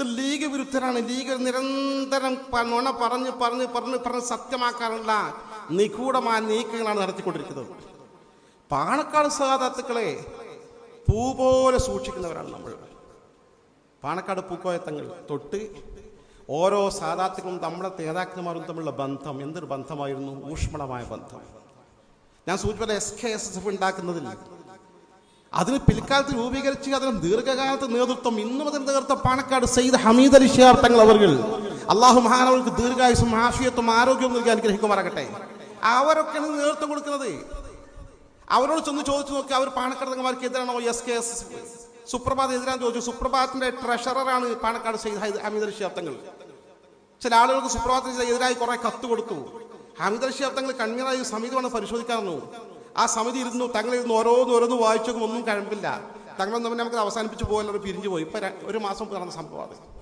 ഇത് league വിരുദ്ധരാണ്. League നിരന്തരം നുണ പറഞ്ഞ് പറഞ്ഞ് പറഞ്ഞ് പറഞ്ഞ് സത്യമാക്കാനുള്ള നിഗൂഢമായ നീക്കങ്ങളാണ് നടത്തിക്കൊണ്ടിരിക്കുന്നത്. പാണക്കാട് സഹാദാത്തുക്കളെ പൂ പോലെ സൂക്ഷിക്കുന്നവരാണ് നമ്മൾ. പാണക്കാട് പൂക്കോയത്തങ്ങൾ തൊട്ട് ഓരോ സാധാത്തുക്കളും നമ്മുടെ നേതാക്കന്മാരും തമ്മിലുള്ള ബന്ധം എന്തൊരു ബന്ധമായിരുന്നു? ഊഷ്മളമായ ബന്ധം. ഞാൻ സൂചിപ്പിച്ച എസ് കെ എസ് എഫ് ഉണ്ടാക്കുന്നതിൽ അതിന് പിൽക്കാലത്ത് രൂപീകരിച്ച് അതിന് ദീർഘകാലത്ത് നേതൃത്വം ഇന്നും അതിന് നേതൃത്വം പാണക്കാട് സെയ്ദ് ഹമീദ് അലി ഷിയാർ തങ്ങൾ അവർ അള്ളാഹു മഹാനവർക്ക് ദീർഘായുസും ആഫിയത്തും ആരോഗ്യവും നൽകി അനുഗ്രഹിക്കുമാറാകട്ടെ. അവരൊക്കെയാണ് നേതൃത്വം കൊടുക്കുന്നത്. അവരോട് ചെന്ന് ചോദിച്ചു നോക്കി അവർ പാണക്കാട് തങ്ങന്മാർക്ക് എതിരാണോ? എസ് കെ എസ് സുപ്രഭാത് എതിരാന്ന് ചോദിച്ചു. സുപ്രഭാതത്തിന്റെ ട്രഷററാണ് പാണക്കാട് സെയ്ദ് ഹമീദ് അലി ഷിയാർ തങ്ങൾ. ചില ആളുകൾക്ക് സുപ്രഭാതത്തിന് എതിരായി കുറെ കത്ത് കൊടുത്തു. ഹമീദ് അലി ഷിയാർ തങ്ങൾ കൺവീനറായി സമിതി വന്ന് പരിശോധിക്കാറുന്നു ആ സമിതി ഇരുന്നു തങ്ങളിരുന്ന് ഓരോന്ന് ഓരോന്ന് വായിച്ചൊക്കെ ഒന്നും കഴിമ്പില്ല തങ്ങളൊന്നും നമുക്ക് അവസാനിപ്പിച്ച് പോകല്ലോ പിരിഞ്ഞു പോയി ഇപ്പൊ ഒരു മാസം നടന്ന സംഭവമാണ്